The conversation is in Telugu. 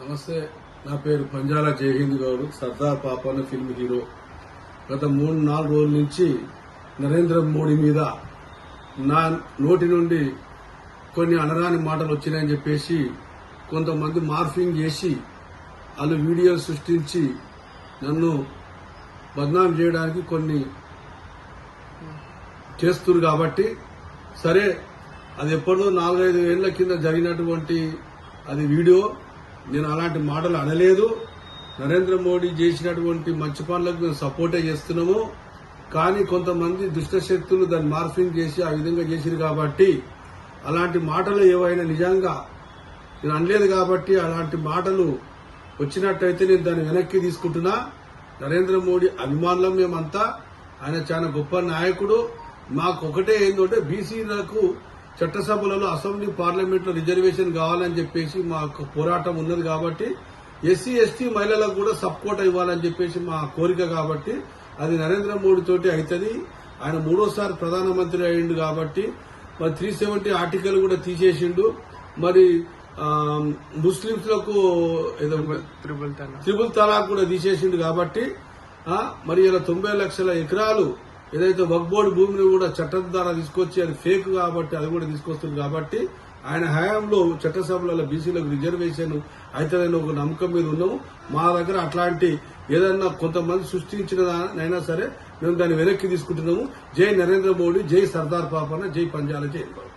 నమస్తే నా పేరు పంజాల జయహింద్ గౌడ్ సర్దార్ పాపన్న ఫిల్మ్ హీరో. గత మూడు నాలుగు రోజుల నుంచి నరేంద్ర మోడీ మీద నా నోటి నుండి కొన్ని అనరాని మాటలు వచ్చినాయని చెప్పేసి కొంతమంది మార్ఫింగ్ చేసి వాళ్ళు వీడియోలు సృష్టించి నన్ను బద్నాం చేయడానికి కొన్ని చేస్తున్నారు కాబట్టి సరే అది ఎప్పటిదో నాలుగైదు ఏళ్ళ కింద జరిగినటువంటి అది వీడియో నేను అలాంటి మాటలు అనలేదు. నరేంద్ర మోడీ చేసినటువంటి మంచి పనులకు మేము సపోర్టే చేస్తున్నాము. కానీ కొంతమంది దుష్ట శక్తులు దాన్ని మార్ఫింగ్ చేసి ఆ విధంగా చేసిరు కాబట్టి అలాంటి మాటలు ఏవైనా నిజంగా నేను అనలేదు కాబట్టి అలాంటి మాటలు వచ్చినట్టయితే నేను దాన్ని వెనక్కి తీసుకుంటున్నా. నరేంద్ర మోడీ అభిమానులం మేమంతా. ఆయన చాలా గొప్ప నాయకుడు. మాకు ఒకటే ఏంటంటే బీసీలకు చట్టసభలలో అసెంబ్లీ పార్లమెంట్లో రిజర్వేషన్ కావాలని చెప్పేసి మాకు పోరాటం ఉన్నది కాబట్టి ఎస్సీ ఎస్టీ మహిళలకు కూడా సపోర్ట్ ఇవ్వాలని చెప్పేసి మా కోరిక కాబట్టి అది నరేంద్ర మోడీ తోటి అవుతుంది ఆయన మూడోసారి ప్రధానమంత్రి అయ్యిండు కాబట్టి మరి త్రీ సెవెంటీ ఆర్టికల్ కూడా తీసేసిండు. మరి ఆ, ముస్లింస్లకు ఏదో త్రిబుల్ తలాక్. కూడా తీసేసిండు కాబట్టి మరి ఇలా తొంభై లక్షల ఎకరాలు ఏదైతే వక్బోర్డు భూమిని కూడా చట్టం ద్వారా తీసుకొచ్చి అది ఫేక్ కాబట్టి అది కూడా తీసుకొస్తుంది కాబట్టి ఆయన హయాంలో చట్టసభలలో బీసీలకు రిజర్వేషన్ అవుతుందని ఒక నమ్మకం మీద ఉన్నాము. మా దగ్గర అట్లాంటి ఏదన్నా కొంతమంది సృష్టించిన అయినా సరే మేము దాన్ని వెనక్కి తీసుకుంటున్నాము. జై నరేంద్ర మోడీ జై సర్దార్ పాపన్న జై పంజాల జై బాబు